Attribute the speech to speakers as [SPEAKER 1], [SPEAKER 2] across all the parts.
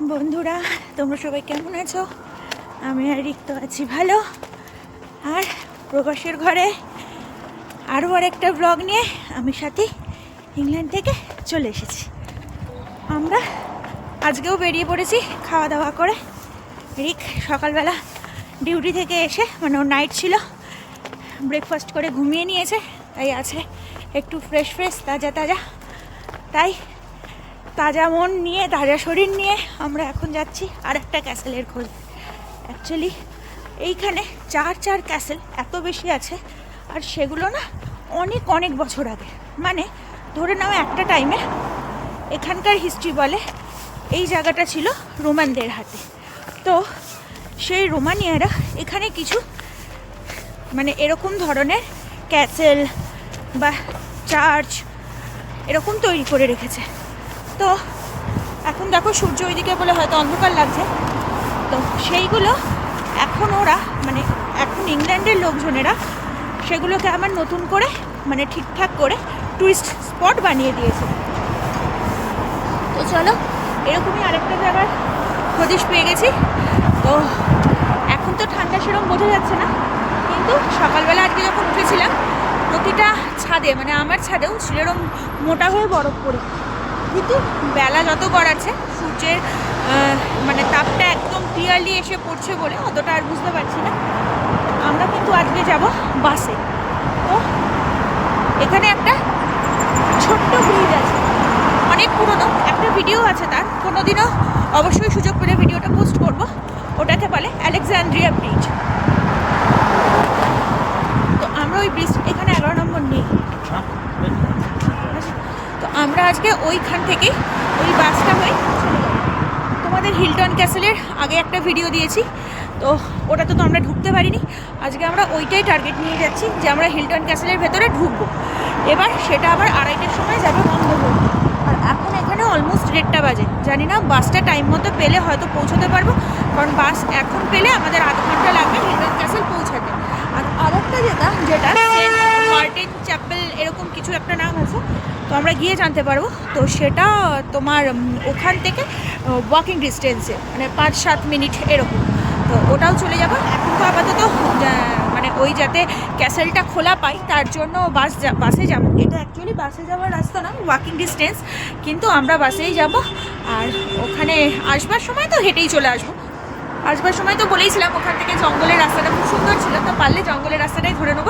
[SPEAKER 1] বন্ধুরা, তোমরা সবাই কেমন আছো? আমি আর রিক্ত আছি ভালো। আর প্রবাসের ঘরে আরও আর একটা ব্লগ নিয়ে আমি সাথে ইংল্যান্ড থেকে চলে এসেছি। আমরা আজকেও বেরিয়ে পড়েছি খাওয়া দাওয়া করে। রিক সকালবেলা ডিউটি থেকে এসে মানে ওর নাইট ছিল ব্রেকফাস্ট করে ঘুমিয়ে নিয়েছে, তাই আছে একটু ফ্রেশ ফ্রেশ তাজা তাজা তাই তাজা মন নিয়ে, তাজা শরীর নিয়ে আমরা এখন যাচ্ছি আর একটা ক্যাসেলের খোঁজ অ্যাকচুয়ালি এইখানে চার চার ক্যাসেল এত বেশি আছে, আর সেগুলো না অনেক অনেক বছর আগে। মানে ধরে নাও একটা টাইমে এখানকার হিস্ট্রি বলে এই জায়গাটা ছিল রোমানদের হাতে। তো সেই রোমানিয়ারা এখানে কিছু মানে এরকম ধরনের ক্যাসেল বা চার্চ এরকম তৈরি করে রেখেছে। তো এখন দেখো সূর্য ওইদিকে বলে হয়তো অন্ধকার লাগছে। তো সেইগুলো এখন ওরা মানে এখন ইংল্যান্ডের লোকজনেরা সেগুলোকে আমার নতুন করে মানে ঠিকঠাক করে টুরিস্ট স্পট বানিয়ে দিয়েছে। তো চলো, এরকমই আরেকটা জায়গার হদিশ পেয়ে গেছি। তো এখন তো ঠান্ডা সেরকম বোঝা যাচ্ছে না, কিন্তু সকালবেলা আজকে যখন উঠেছিলাম, প্রতিটা ছাদে মানে আমার ছাদেও ছিল এরকম মোটা হয়ে বরফ পড়ে। কিন্তু বেলা যত গড়াচ্ছে, সূর্যের মানে তাপটা একদম ক্লিয়ারলি এসে পড়ছে বলে অতটা আর বুঝতে পারছি না। আমরা কিন্তু আজকে যাব বাসে। তো এখানে একটা ছোট্ট ব্রিজ আছে। অনেক পুরনো, একটা ভিডিও আছে তার। কোনোদিনও অবশ্যই সুযোগ পেলে ভিডিওটা পোস্ট করব। ওটাকে বলে আলেকজান্দ্রিয়া ব্রিজ তো আমরা ওই ব্রিজ এখানে এগারো নম্বর নেই। তো আমরা আজকে ওইখান থেকে, ওই বাসটা হয়ে তোমাদের হিলটন ক্যাসেলের আগে একটা ভিডিও দিয়েছি। তো ওটা তো আমরা ঢুকতে পারিনি। আজকে আমরা ওইটাই টার্গেট নিয়ে যাচ্ছি যে আমরা হিলটন ক্যাসেলের ভেতরে ঢুকবো। এবার সেটা আবার আড়াইটের সময় যাবে বন্ধ হয়ে। আর এখন এখানে অলমোস্ট দেড়টা বাজে। জানি না বাসটা টাইম মতো পেলে হয়তো পৌঁছতে পারব, কারণ বাস এখন পেলে আমাদের আধ ঘণ্টা লাগবে হিলটন ক্যাসেল পৌঁছাতে। আর আরেকটা যেটা যেটা মার্টিন চ্যাপেল এরকম কিছু একটা নাম আছে, তো আমরা গিয়ে জানতে পারব। তো সেটা তোমার ওখান থেকে ওয়াকিং ডিস্টেন্সে মানে পাঁচ সাত মিনিট এরকম। তো ওটাও চলে যাব। এখন তো আপাতত মানে ওই যাতে ক্যাসেলটা খোলা পাই, তার জন্য বাস বাসে যাব। এটা অ্যাকচুয়ালি বাসে যাওয়ার রাস্তা না ওয়াকিং ডিস্টেন্স কিন্তু আমরা বাসেই যাব। আর ওখানে আসবার সময় তো হেঁটেই চলে আসব। আসবার সময় তো বলেইছিলাম ওখান থেকে জঙ্গলের রাস্তাটা খুব সুন্দর ছিল, তো পারলে জঙ্গলের রাস্তাটাই ধরে নেব,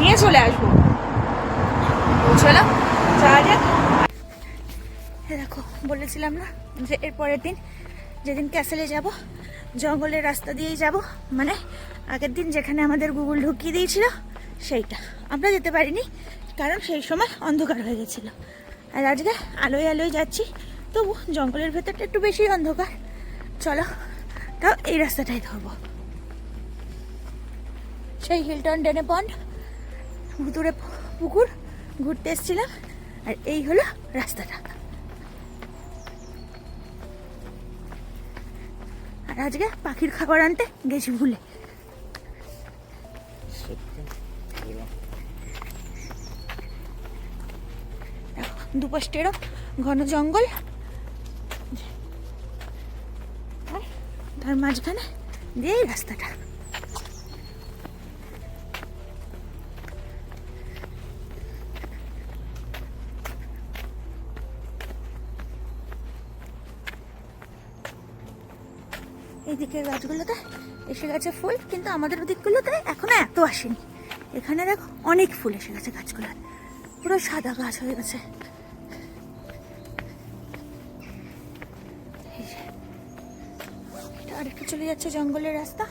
[SPEAKER 1] নিয়ে চলে আসব। চলো, যাওয়া যাক। দেখো, বলেছিলাম না যে এর পরের দিন যেদিন ক্যাসেলে যাব, জঙ্গলের রাস্তা দিয়েই যাব মানে আগের দিন যেখানে আমাদের গুগল ঢুকিয়ে দিয়েছিল, সেইটা। আমরা যেতে পারিনি, কারণ সেই সময় অন্ধকার হয়ে গেছিল। আর আজকে আলোয় আলোয় যাচ্ছি, তবু জঙ্গলের ভেতরটা একটু বেশি অন্ধকার। চলো তাও এই রাস্তাটাই ধরবো। সেই হিলটন ডেনে পন্ড ভিতরে পুকুর ঘুরতে এসেছিলাম আর এই হলো রাস্তাটা। আর আজকে পাখির খাবার আনতে গেছি ভুলে। দেখো, দুপাশটেরও ঘন জঙ্গল তার মাঝখানে দিয়ে রাস্তাটা। এই দিকের গাছগুলোতে এসে গেছে ফুল, কিন্তু আমাদের ওদিকগুলোতে এখনও এত আসেনি। এখানে দেখো অনেক ফুল এসে গেছে গাছগুলো পুরো সাদা গাছ হয়ে গেছে। চলে যাচ্ছে জঙ্গলের রাস্তা?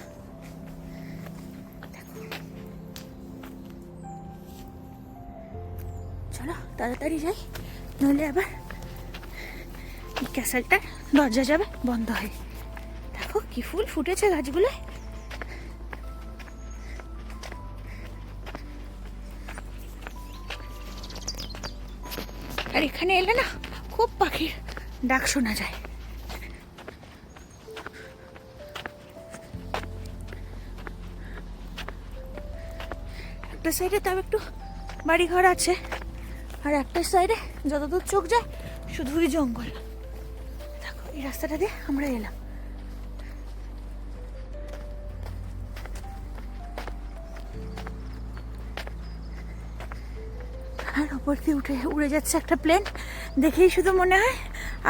[SPEAKER 1] চলো, তাড়াতাড়ি যাই, নইলে আবার ক্যাসেলটার দরজা যাবে, বন্ধ হয়ে। দেখো কি ফুল ফুটেছে গাছগুলো আর এখানে এলে না, খুব পাখির ডাক শোনা যায়। একটা সাইডে তাও একটু বাড়িঘর আছে। আর একটা সাইডে যতদূর চোখ যায় শুধুই জঙ্গল। দেখো, এই রাস্তাটা দিয়ে আমরা এলাম। আর ওপর দিয়ে উঠে, উড়ে যাচ্ছে একটা প্লেন দেখেই শুধু মনে হয়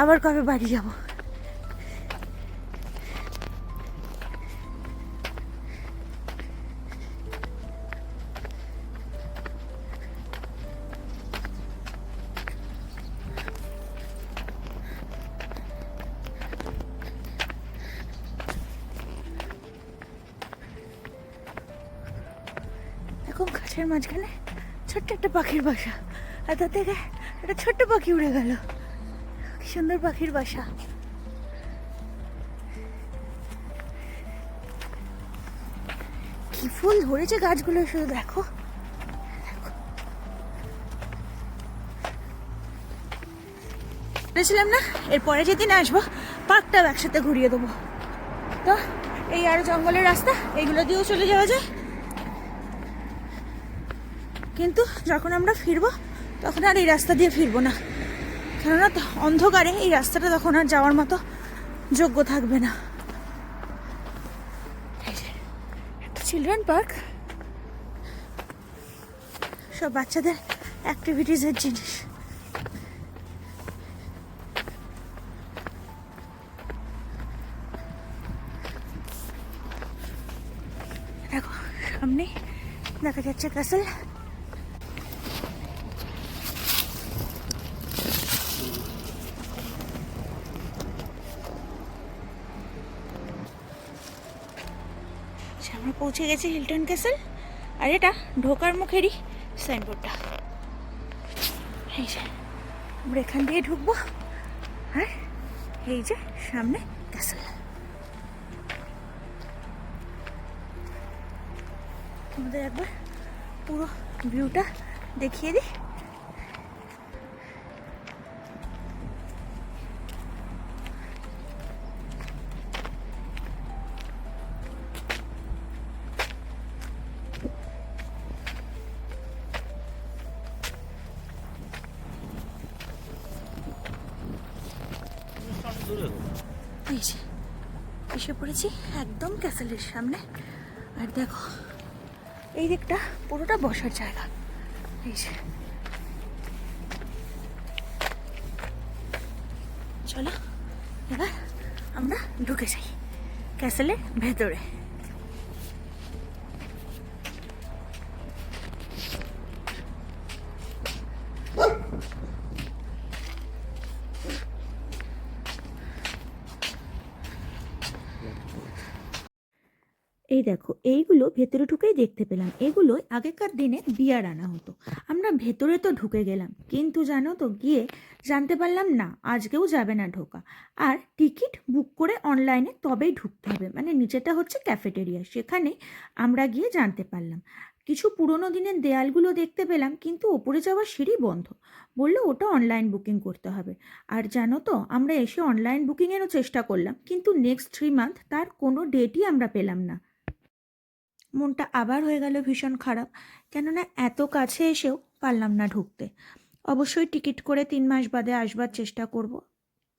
[SPEAKER 1] আবার কবে বাড়ি যাব। গাছের মাঝখানে ছোট্ট একটা পাখির বাসা। আর তার থেকে একটা ছোট্ট পাখি উড়ে গেল। কি সুন্দর পাখির বাসা। কি ফুল ধরেছে গাছগুলো শুধু দেখো। দেখো। বলেছিলাম না এরপরে যেদিন আসব, পার্কটাও একসাথে ঘুরিয়ে দেবো। তো, এই আর জঙ্গলের রাস্তা এইগুলো দিয়েও চলে যাওয়া যায়। কিন্তু যখন আমরা ফিরবো, তখন আর এই রাস্তা দিয়ে ফিরবো না। কেননা অন্ধকারে এই রাস্তাটা তখন আর যাওয়ার মতো যোগ্য থাকবে না। একটা চিলড্রেন পার্ক। সব বাচ্চাদের অ্যাক্টিভিটিসের জিনিস। দেখো সামনে দেখা যাচ্ছে ক্যাসেল আচ্ছা, আমরা পৌঁছে গেছি হিলটন ক্যাসেল। আর এটা ঢোকার মুখেরই সাইনবোর্ডটা। এই যে, আমরা এখান দিয়ে ঢুকবো। আর এই যে সামনে ক্যাসেল। তোমাদের একবার পুরো ভিউটা দেখিয়ে দিই। এসে পড়েছি একদম ক্যাসেলের সামনে। আর দেখো, এই দিকটা পুরোটা বসার জায়গা। এই যে। চলো, এবার আমরা ঢুকে যাই ক্যাসেলের ভেতরে। এই দেখো, এইগুলো ভেতরে ঢুকেই দেখতে পেলাম। এগুলো আগেকার দিনে বিয়ার আনা হতো। আমরা ভেতরে তো ঢুকে গেলাম, কিন্তু জানো তো গিয়ে জানতে পারলাম না, আজকেও যাবে না ঢোকা। আর টিকিট বুক করে অনলাইনে তবেই ঢুকতে হবে মানে নিচেটা হচ্ছে ক্যাফেটেরিয়া, সেখানে আমরা গিয়ে জানতে পারলাম। কিছু পুরনো দিনের দেয়ালগুলো দেখতে পেলাম, কিন্তু ওপরে যাওয়ার সিঁড়ি বন্ধ। বলল ওটা অনলাইন বুকিং করতে হবে। আর জানো তো, আমরা এসে অনলাইন বুকিংয়েরও চেষ্টা করলাম, কিন্তু নেক্সট থ্রি মান্থ তার কোনো ডেটই আমরা পেলাম না। মনটা আবার হয়ে গেল ভীষণ খারাপ কেননা এত কাছে এসেও পারলাম না ঢুকতে অবশ্যই টিকিট করে তিন মাস বাদে আসবার চেষ্টা করব।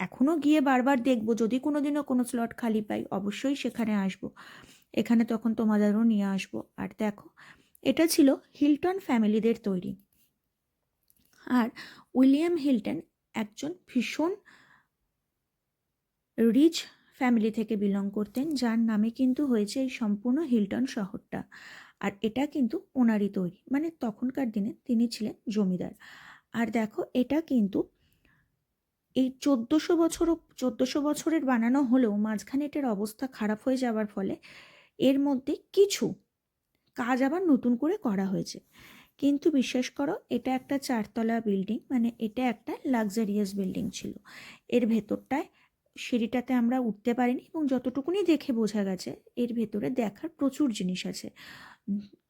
[SPEAKER 1] এখনও গিয়ে বারবার দেখব, যদি কোনো দিনও কোনো স্লট খালি পাই, অবশ্যই সেখানে আসব। এখানে তখন তোমাদেরও নিয়ে আসব আর দেখো, এটা ছিল হিলটন ফ্যামিলিদের তৈরি আর উইলিয়াম হিলটন একজন ভীষণ রিচ ফ্যামিলি থেকে বিলং করতেন, যার নামে কিন্তু হয়েছে এই সম্পূর্ণ হিলটন শহরটা। আর এটা কিন্তু ওনারই তৈরি। মানে তখনকার দিনে তিনি ছিলেন জমিদার। আর দেখো, এটা কিন্তু এই চোদ্দোশো বছরও, চোদ্দোশো বছরের বানানো হলেও মাঝখানে এটার অবস্থা খারাপ হয়ে যাওয়ার ফলে এর মধ্যে কিছু কাজ আবার নতুন করে করা হয়েছে। কিন্তু বিশ্বাস করো, এটা একটা চারতলা বিল্ডিং মানে এটা একটা লাক্সারিয়াস বিল্ডিং ছিল। এর ভেতরটায় সিঁড়িটাতে আমরা উঠতে পারিনি এবং যতটুকুনি দেখে বোঝা গেছে, এর ভেতরে দেখার প্রচুর জিনিস আছে।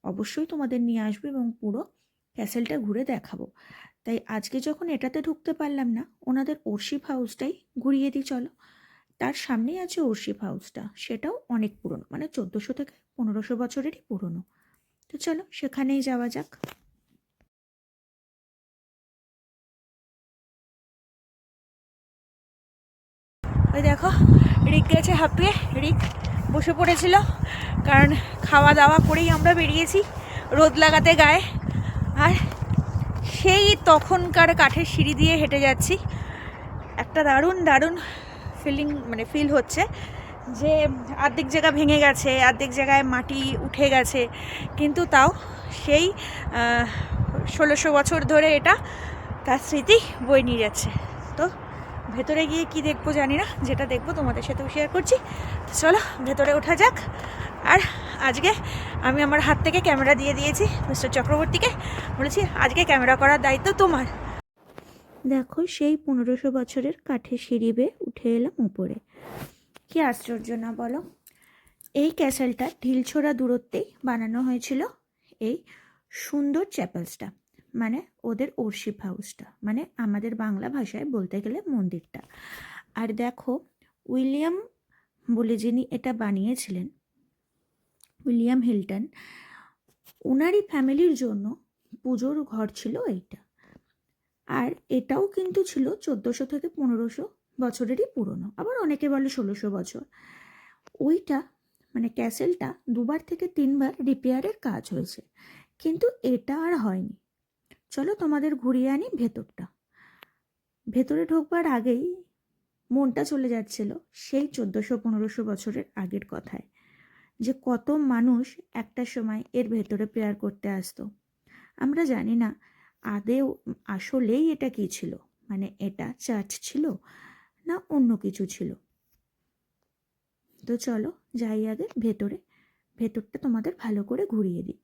[SPEAKER 1] অবশ্যই তোমাদের নিয়ে আসবে এবং পুরো ক্যাসেলটা ঘুরে দেখাবো। তাই আজকে যখন এটাতে ঢুকতে পারলাম না, ওনাদের ওরশিপ হাউসটাই ঘুরিয়ে দিই, চলো। তার সামনেই আছে ওরশিপ হাউসটা। সেটাও অনেক পুরনো মানে চোদ্দোশো থেকে পনেরোশো বছরেরই পুরনো। তো চলো, সেখানেই যাওয়া যাক। ওই দেখো, রিক গেছে হাঁপিয়ে। রিক বসে পড়েছিল, কারণ খাওয়া দাওয়া করেই আমরা বেরিয়েছি রোদ লাগাতে গায়ে। আর সেই তখনকার কাঠের সিঁড়ি দিয়ে হেঁটে যাচ্ছি। একটা দারুণ দারুণ ফিলিং মানে ফিল হচ্ছে যে অর্ধেক জায়গা ভেঙে গেছে অর্ধেক জায়গায় মাটি উঠে গেছে। কিন্তু তাও সেই ষোলোশো বছর ধরে এটা তার স্মৃতি বই নিয়ে যাচ্ছে। তো ভেতরে গিয়ে কি দেখব জানি না, যেটা দেখব তোমাদের সাথেও শেয়ার করছি। তো চলো, ভেতরে ওঠা যাক। আর আজকে আমি আমার হাত থেকে ক্যামেরা দিয়ে দিয়েছি মিস্টার চক্রবর্তীকে। বলেছি, আজকে ক্যামেরা করার দায়িত্ব তোমার। দেখো, সেই পনেরোশো বছরের কাঠের সিঁড়ি বেয়ে উঠে এলাম উপরে। কি আশ্চর্য না বলো? এই ক্যাসেলটা ঢিলছোড়া দূরত্বেই বানানো হয়েছিল, এই সুন্দর চ্যাপেলসটা মানে ওদের ওরশিপ হাউসটা মানে আমাদের বাংলা ভাষায় বলতে গেলে মন্দিরটা। আর দেখো, উইলিয়াম বলে যিনি এটা বানিয়েছিলেন, উইলিয়াম হিল্টন ওনারই ফ্যামিলির জন্য পুজোর ঘর ছিল এইটা। আর এটাও কিন্তু ছিল চোদ্দোশো থেকে পনেরোশো বছরেরই পুরনো, আবার অনেকে বলে ষোলোশো বছর। ওইটা মানে ক্যাসেলটা দুবার থেকে তিনবার রিপেয়ারের কাজ হয়েছে। কিন্তু এটা আর হয়নি। চলো তোমাদের ঘুরিয়ে আনি ভেতরটা। ভেতরে ঢোকবার আগেই মনটা চলে যাচ্ছিল সেই চোদ্দোশো পনেরোশো বছরের আগের কথায়, যে কত মানুষ একটা সময় এর ভেতরে প্রেয়ার করতে আসতো। আমরা জানি না আদেও আসলেই এটা কি ছিল মানে এটা চার্চ ছিল না অন্য কিছু ছিল। তো চলো যাই আগে ভেতরে, ভেতরটা তোমাদের ভালো করে ঘুরিয়ে দিই।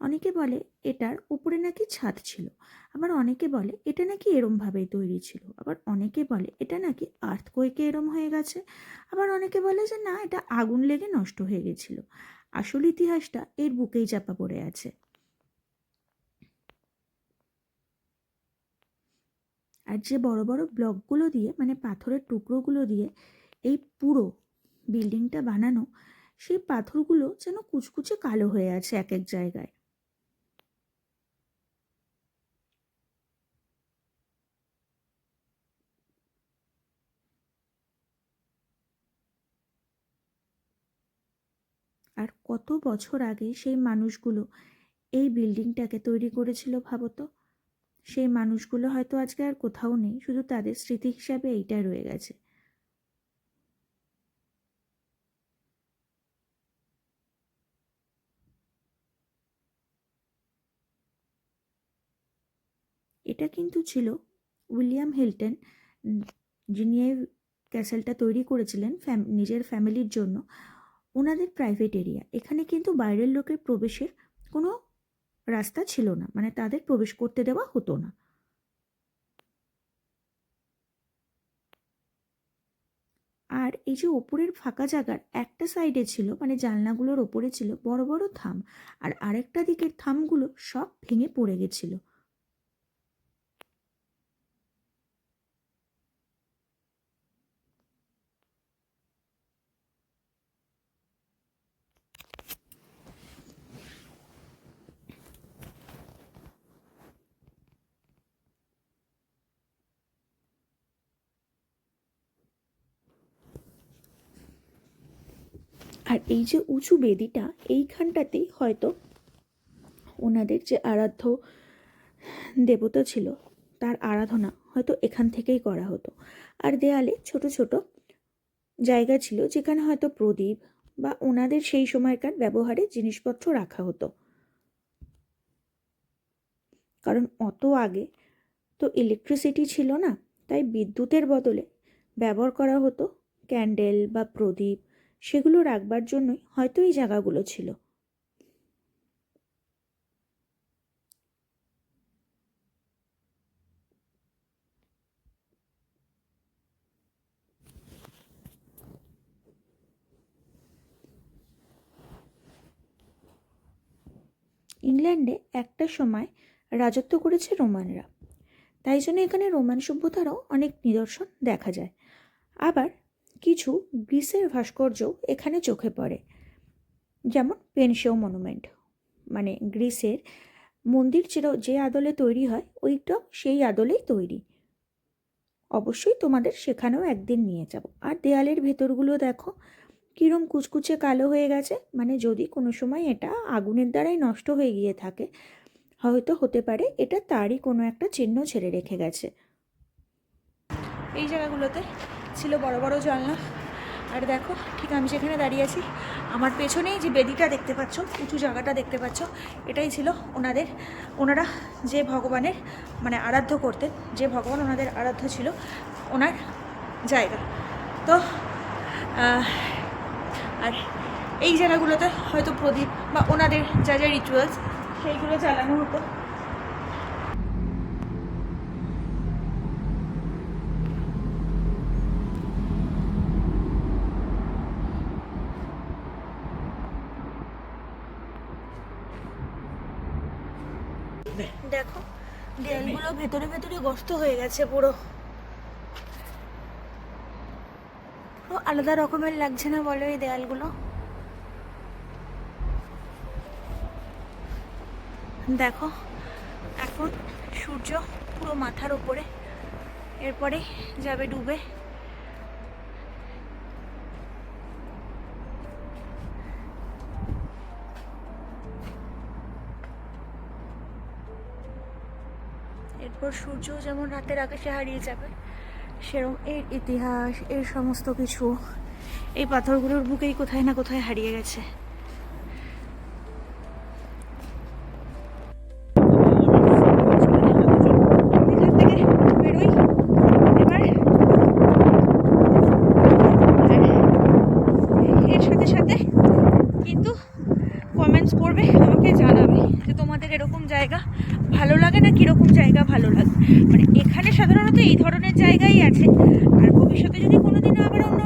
[SPEAKER 1] অনেকে বলে এটার উপরে নাকি ছাদ ছিল। আবার অনেকে বলে এটা নাকি এরমভাবেই তৈরি ছিল। আবার অনেকে বলে এটা নাকি আর্থকোয়েকে এরম হয়ে গেছে। আবার অনেকে বলে যে না, এটা আগুন লেগে নষ্ট হয়ে গেছিল। আসল ইতিহাসটা এর বুকেই চাপা পড়ে আছে। আর যে বড় বড় ব্লকগুলো দিয়ে মানে পাথরের টুকরোগুলো দিয়ে এই পুরো বিল্ডিংটা বানানো, সেই পাথরগুলো যেন কুচকুচে কালো হয়ে আছে এক এক জায়গায়। আর কত বছর আগে সেই মানুষগুলো এই বিল্ডিংটাকে তৈরি করেছিল ভাবো তো? সেই মানুষগুলো হয়তো আজকে আর কোথাও নেই, শুধু তাদের স্মৃতি হিসাবে এইটা রয়ে গেছে। এটা কিন্তু ছিল উইলিয়াম হিল্টন, যিনি এই ক্যাসেলটা তৈরি করেছিলেন নিজের ফ্যামিলির জন্য। ওনাদের প্রাইভেট এরিয়া এখানে কিন্তু বাইরের লোকের প্রবেশের কোনো রাস্তা ছিল না। মানে তাদের প্রবেশ করতে দেওয়া হতো না। আর এই যে ওপরের ফাঁকা জায়গার একটা সাইডে ছিল মানে জানলাগুলোর ওপরে ছিল বড় বড় থাম। আর আরেকটা দিকের থামগুলো সব ভেঙে পড়ে গেছিল। আর এই যে উঁচু বেদিটা এইখানটাতেই হয়তো ওনাদের যে আরাধ্য দেবতা ছিল, তার আরাধনা হয়তো এখান থেকেই করা হতো। আর দেয়ালে ছোট ছোট জায়গা ছিল, যেখানে হয়তো প্রদীপ বা ওনাদের সেই সময়কার ব্যবহারে জিনিসপত্র রাখা হতো। কারণ অত আগে তো ইলেকট্রিসিটি ছিল না, তাই বিদ্যুতের বদলে ব্যবহার করা হতো ক্যান্ডেল বা প্রদীপ সেগুলো রাখবার জন্যই হয়তো এই জায়গাগুলো ছিল। ইংল্যান্ডে একটা সময় রাজত্ব করেছে রোমানরা। তাই জন্য এখানে রোমান সভ্যতারও অনেক নিদর্শন দেখা যায়। আবার কিছু গ্রিসের ভাস্কর্যও এখানে চোখে পড়ে। যেমন পেনশিও মনুমেন্ট। মানে গ্রিসের
[SPEAKER 2] মন্দির যেটা যে আদলে তৈরি হয় ওইটাও সেই আদলেই তৈরি। অবশ্যই তোমাদের সেখানেও একদিন নিয়ে যাব। আর দেয়ালের ভেতরগুলো দেখো, কীরম কুচকুচে কালো হয়ে গেছে। মানে যদি কোনো সময় এটা আগুনের দ্বারাই নষ্ট হয়ে গিয়ে থাকে, হয়তো হতে পারে এটা তারই কোনো একটা চিহ্ন ছেড়ে রেখে গেছে।
[SPEAKER 1] এই জায়গাগুলোতে ছিল বড় বড় জানলা আর দেখো, ঠিক আমি যেখানে দাঁড়িয়ে আছি, আমার পেছনেই যে বেদিটা দেখতে পাচ্ছ, উঁচু জায়গাটা দেখতে পাচ্ছ, এটাই ছিল ওনাদের, ওনারা যে ভগবানের মানে আরাধ্য করতেন, যে ভগবান ওনাদের আরাধ্য ছিল, ওনার জায়গা। তো আর এই জায়গাগুলোতে হয়তো প্রদীপ বা ওনাদের যা যা রিচুয়ালস সেইগুলো চালানো হতো। দেখো দেয়ালগুলো ভেতরে ভেতরে গস্ত হয়ে গেছে পুরো। পুরো আলাদা রকমের লাগছে না বলো এই দেয়ালগুলো? দেখো এখন সূর্য পুরো মাথার ওপরে এরপরে যাবে ডুবে এরপর সূর্য যেমন রাতের আকাশে হারিয়ে যাবে, সেরকম এর ইতিহাস, এর সমস্ত কিছু এই পাথরগুলোর বুকেই কোথায় না কোথায় হারিয়ে গেছে। এই ধরনের জায়গাই আছে। আর ভবিষ্যতে যদি কোনোদিনও আবার অন্য